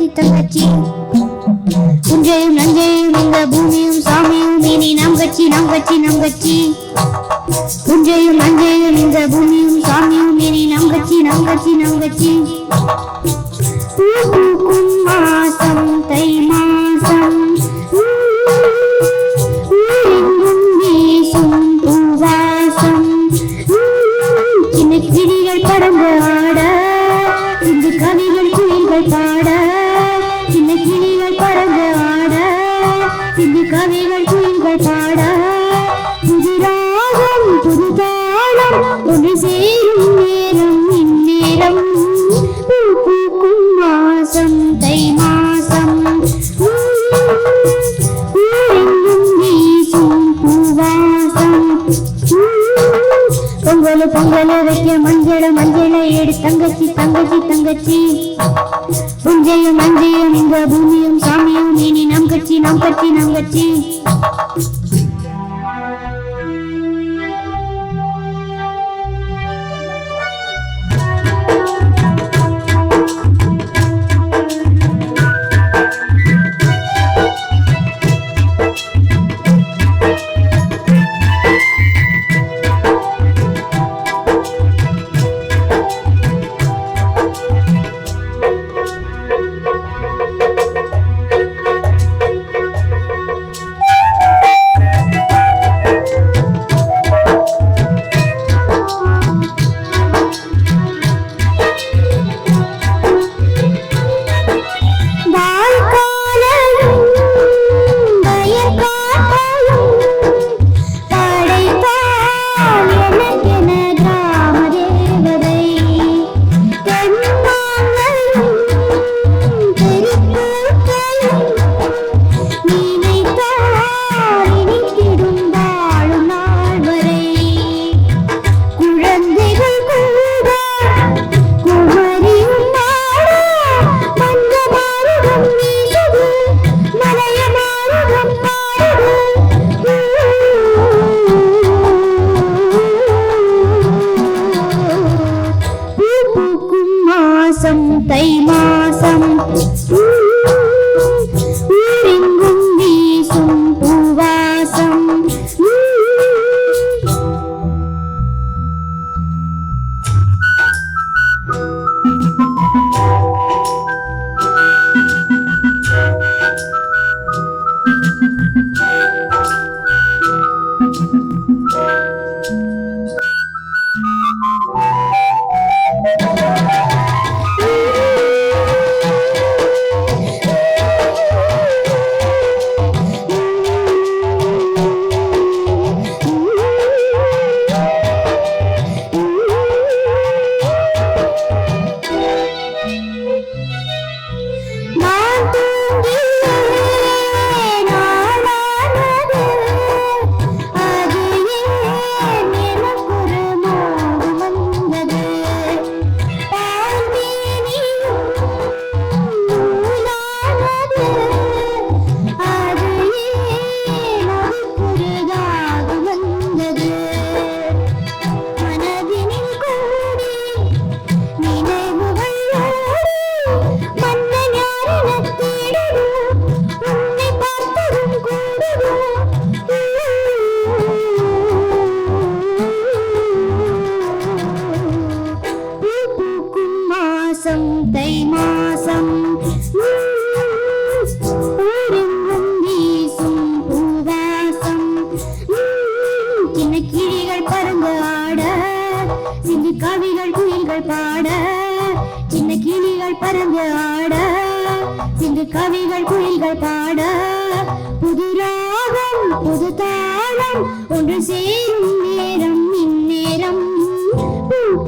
ஆச்சி தங்கச்சி குஞ்சையும் நஞ்சையும் உங்க பூமியும் சாமியும் இனி நம் கட்சி நம் கட்சி நம் கட்சி. குஞ்சையும் நஞ்சையும் இந்த பூமியும் சாமியும் இனி நம் கட்சி நம் கட்சி நம் கட்சி. Bunu zeyn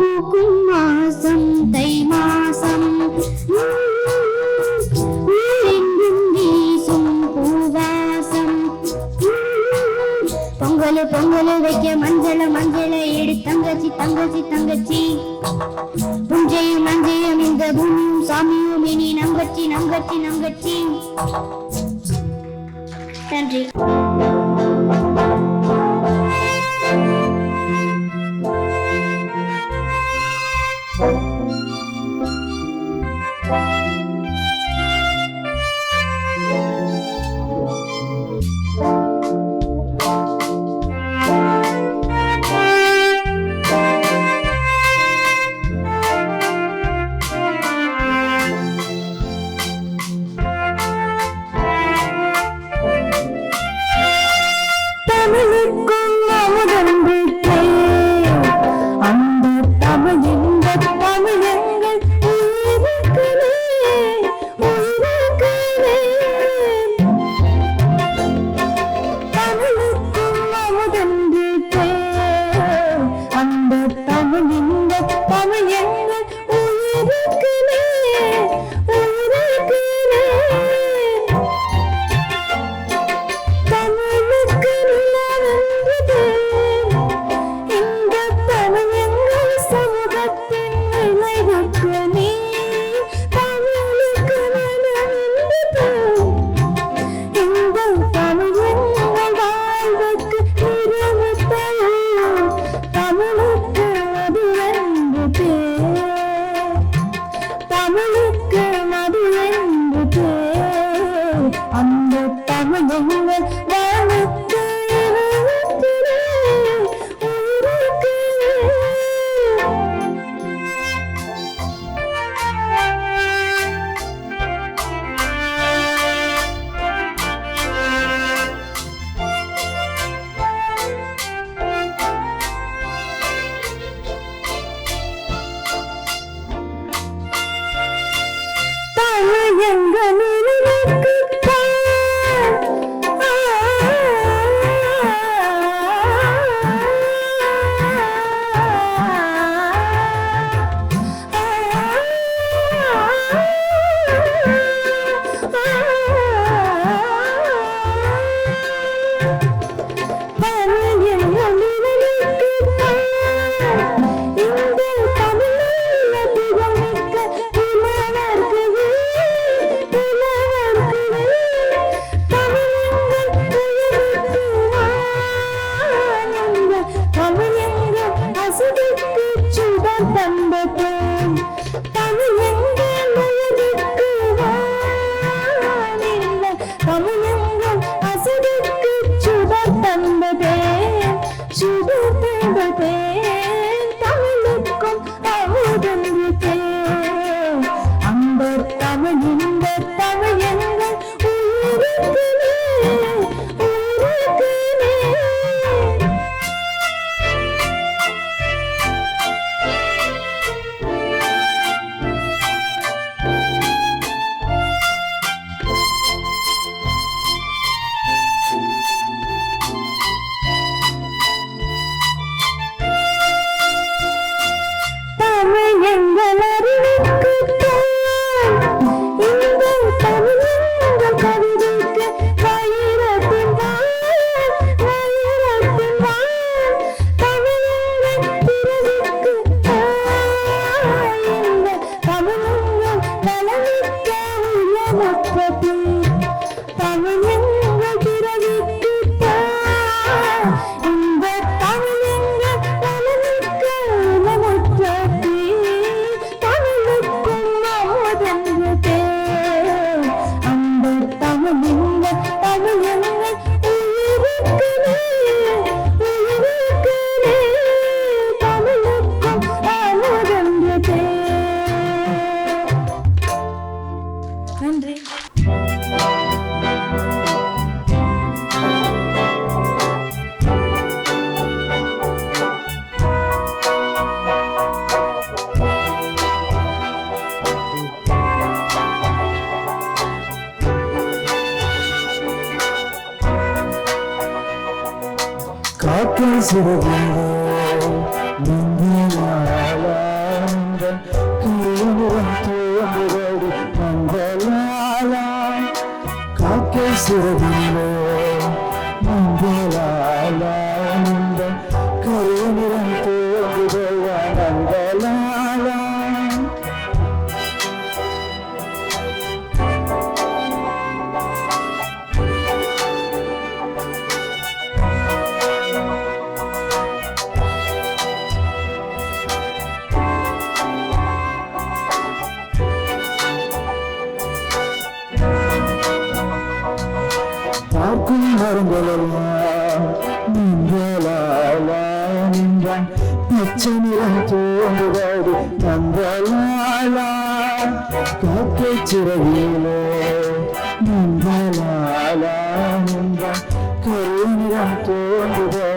பூக்கும் மாசம் தை மாசம். வீசும் பூவாசம். பொங்கல் பொங்கல் வைக்க மஞ்சள மஞ்சள எடு. தங்கச்சி தங்கச்சி தங்கச்சி. புஞ்சையும் மஞ்சையும் இந்த பூமியும் சாமியும் இனி நங்கச்சி நங்கச்சி நங்கச்சி. நன்றி. mais ouvir. காக்கும் மருந்தெல்லாம் நின்றலாளான் என்றான் பச்சை நிலம் தோன்றுவது தந்தலாளான் காக்கை சிறகிலே நின்றலாளான் என்றான் கருநிறம் தோன்றுவது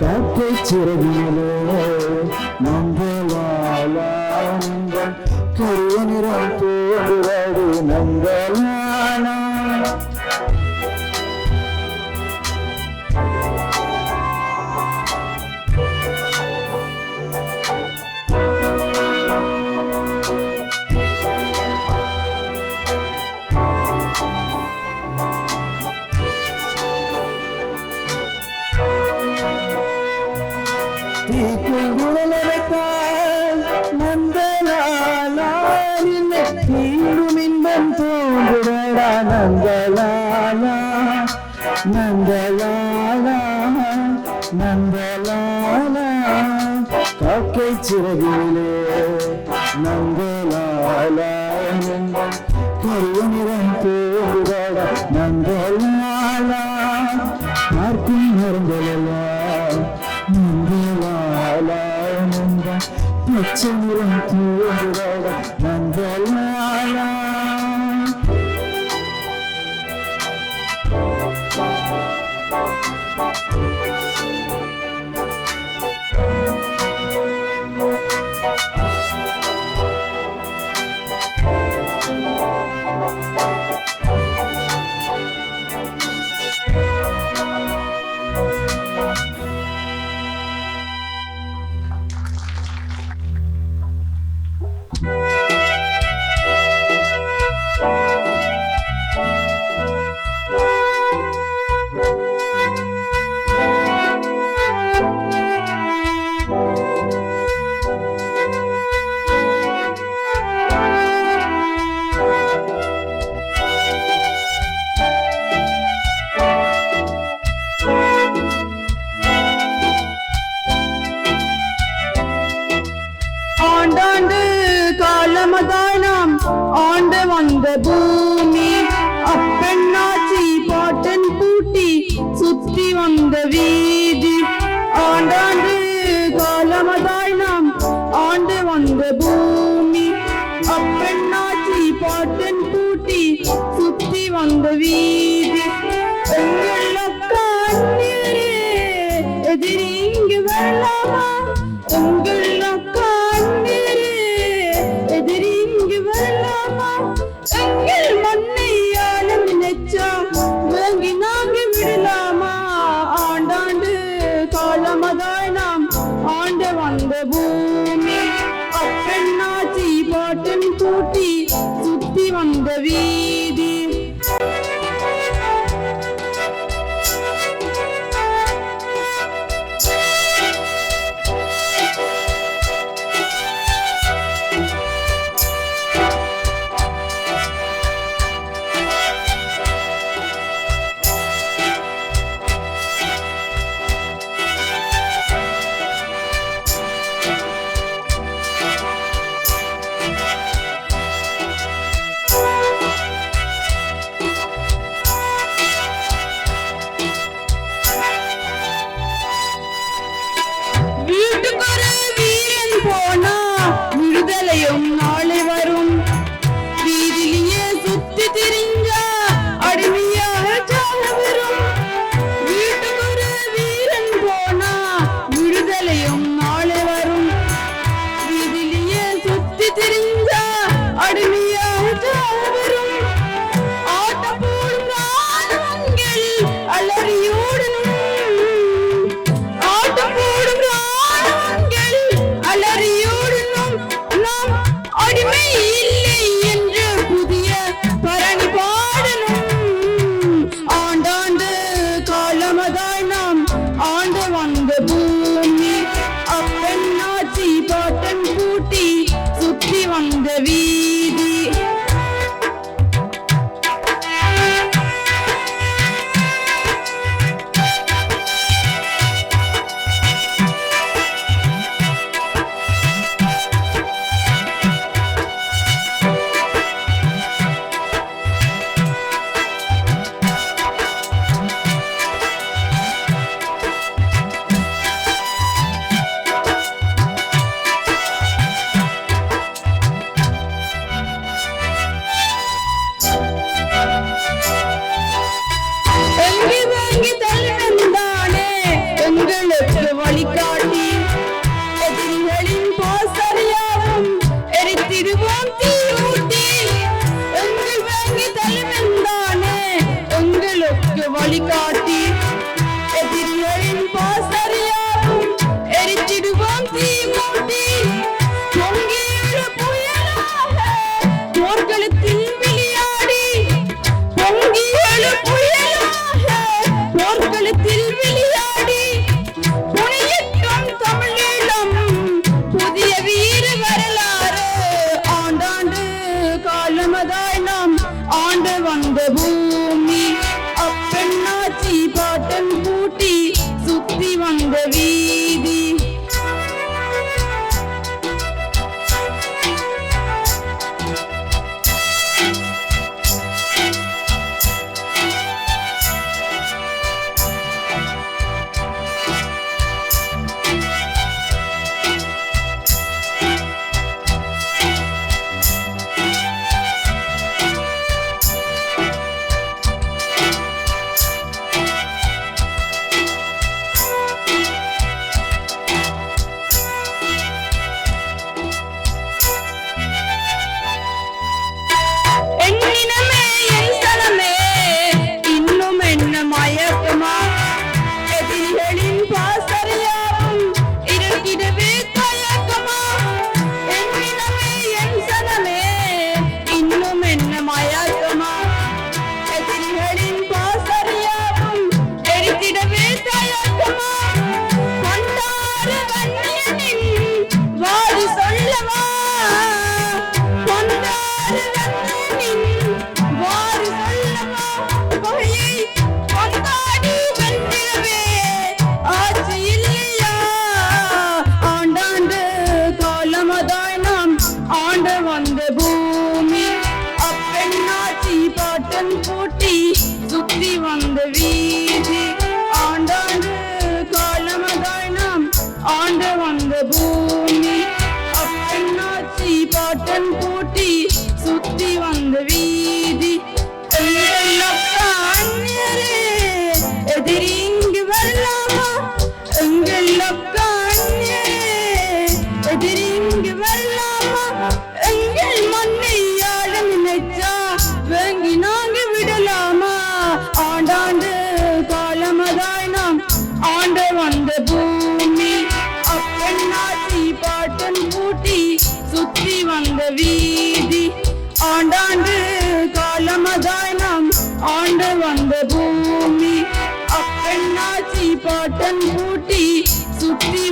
காற்றை சிறவியலோ மங்களால கருவ நிறம் தோடுவது மங்களா நந்தலாலா நந்தலாலா நந்தலாலா காக்கை சிறகிலே நந்தலாலா கரிய நிறம் போகிறடா நந்தலாலா பார்க்கும் மருந்தலா நந்தலாலா நந்த பச்சை நிறம் போகிறா இந்த பூமி அப்பெண்ணாச்சி பாட்டன் கூட்டி சுத்தி வந்த வீதி.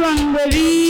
சுத்தி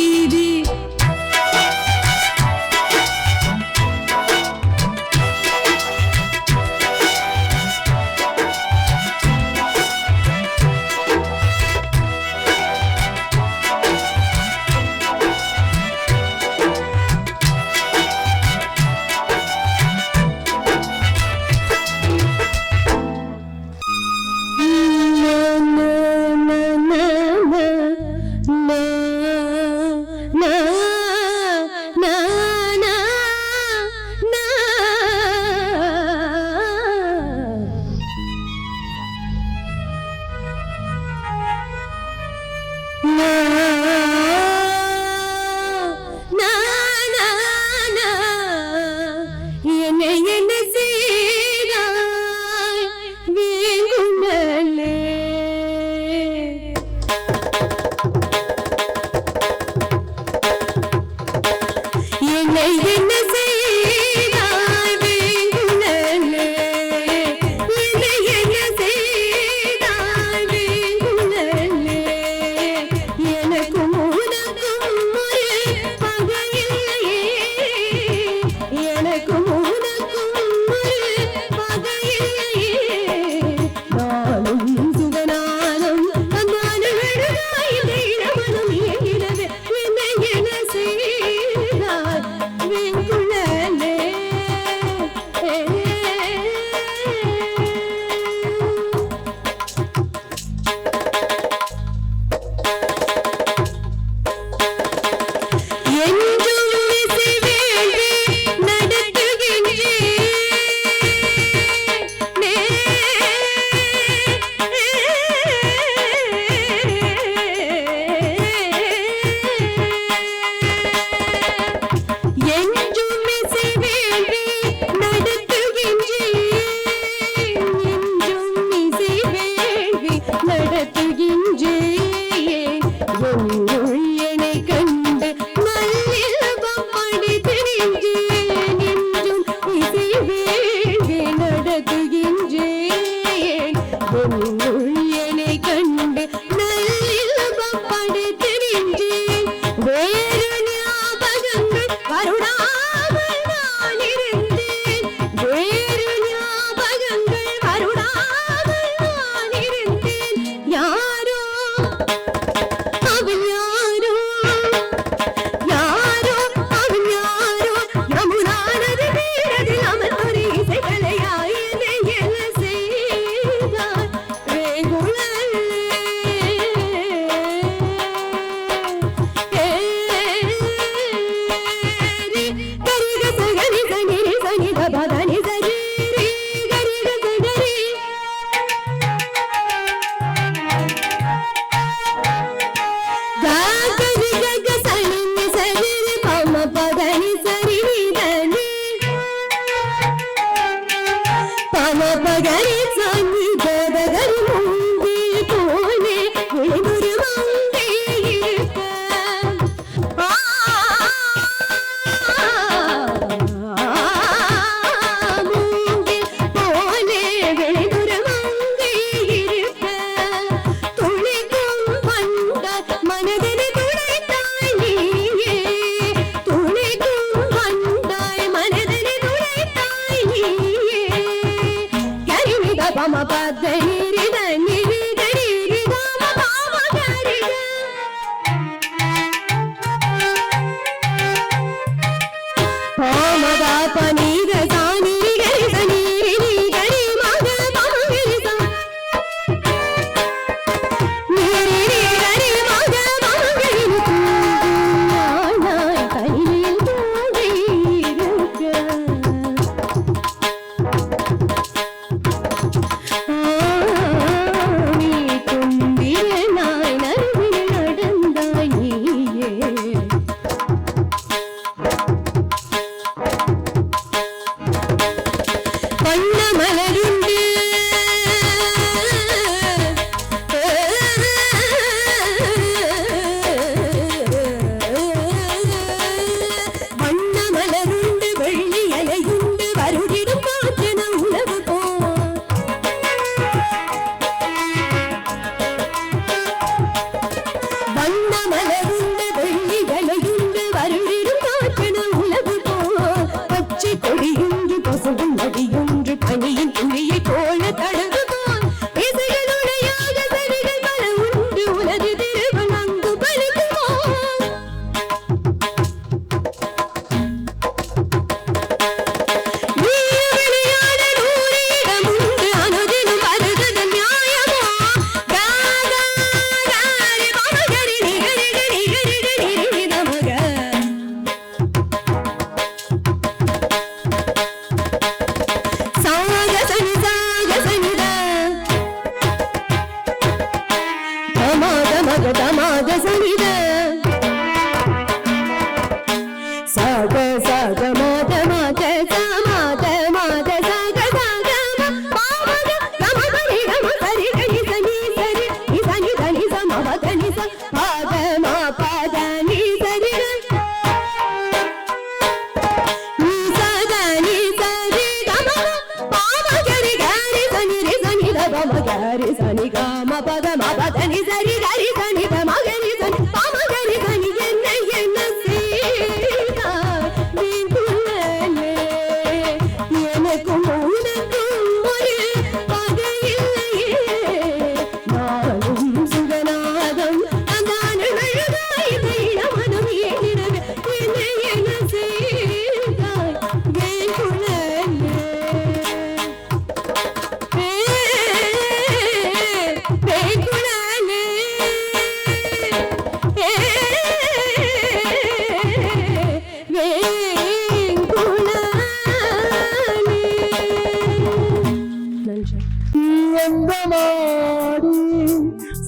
சொந்தமாடி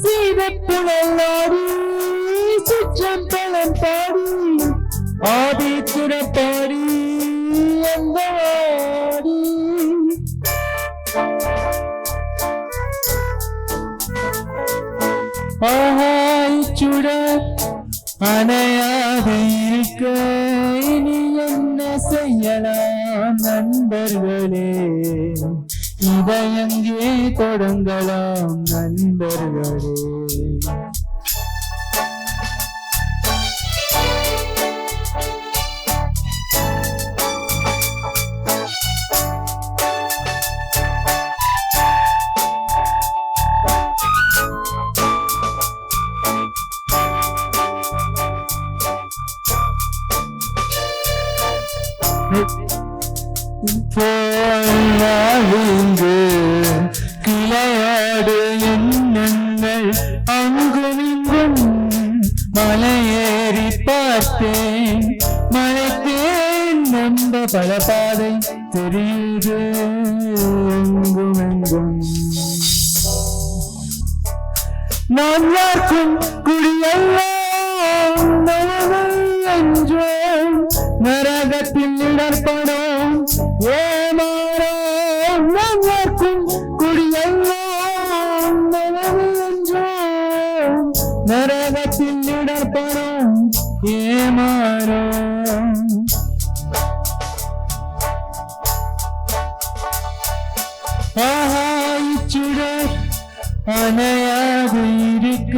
சீதப்புழல்லாடி சுற்றம் பழம் பாடி ஆதி துறப்பாடி அந்தவாடி ஆஹாய் சுட அணையாக இருக்க இனி என்ன செய்யலாம் நண்பர்களே? இதை தொடங்கலாம் நண்பர்களே. போந்து கிளையாடு எண்ணங்கள் அங்கும் இங்கும் மலையேறி பார்த்தேன். மலைத்தேன் நம்ப பல பாதை தெரியுது. எங்கும் எங்கும் நான் யாருக்கும் குடியெல்லாம் என்றோம். நரகத்தில் இடர்படும் ஏமாறும் குடியெல்லாம் நலவை என்றோம் நரகத்தில் இடர்படும் ஏமாறோம் ஆஹா இச்சுடர் இருக்க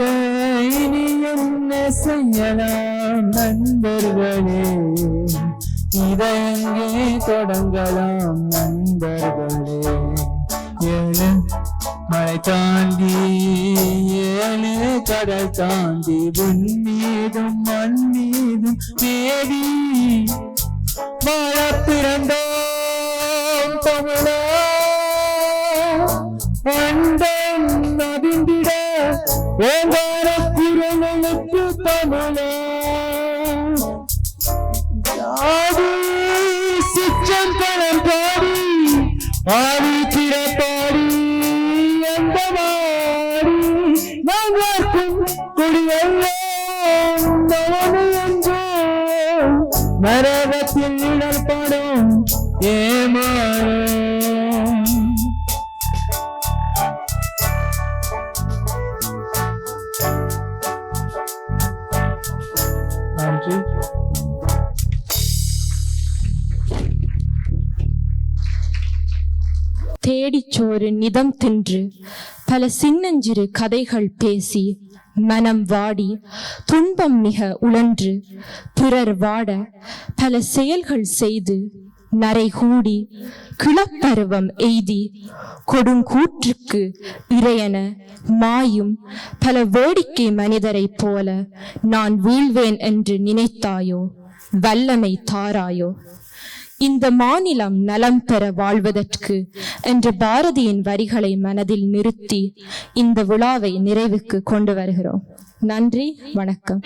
இனி என்ன செய்யலாம் நண்பர்களே? இதை தொடங்கலாம் நண்பர்களே. ஏழு மலை தாண்டி ஏழு கடல் தாண்டி உன் மீதும் மண் மீதும் தேடி வாழ பிறந்தோம் தமிழா. அண்டம் நதிந்திட ஓங்கார மரபத்தில் இடர்படும் ஏமாறும். நன்றி. தேடிச்சோறு நிதம் தின்று பல சின்னஞ்சிறு கதைகள் பேசி மனம் வாடி துன்பம் மிக உழன்று பிறர் வாட பல செயல்கள் செய்து நரை கூடி கிளப்பருவம் எய்தி கொடுங்கூற்றுக்கு இறையன மாயும் பல வேடிக்கை மனிதரைப் போல நான் வீழ்வேன் என்று நினைத்தாயோ வல்லமை தாராயோ. இந்த மாநிலம் நலம் பெற வாழ்வதற்கு என்ற பாரதியின் வரிகளை மனதில் நிறுத்தி இந்த விழாவை நிறைவுக்கு கொண்டு வருகிறோம். நன்றி வணக்கம்.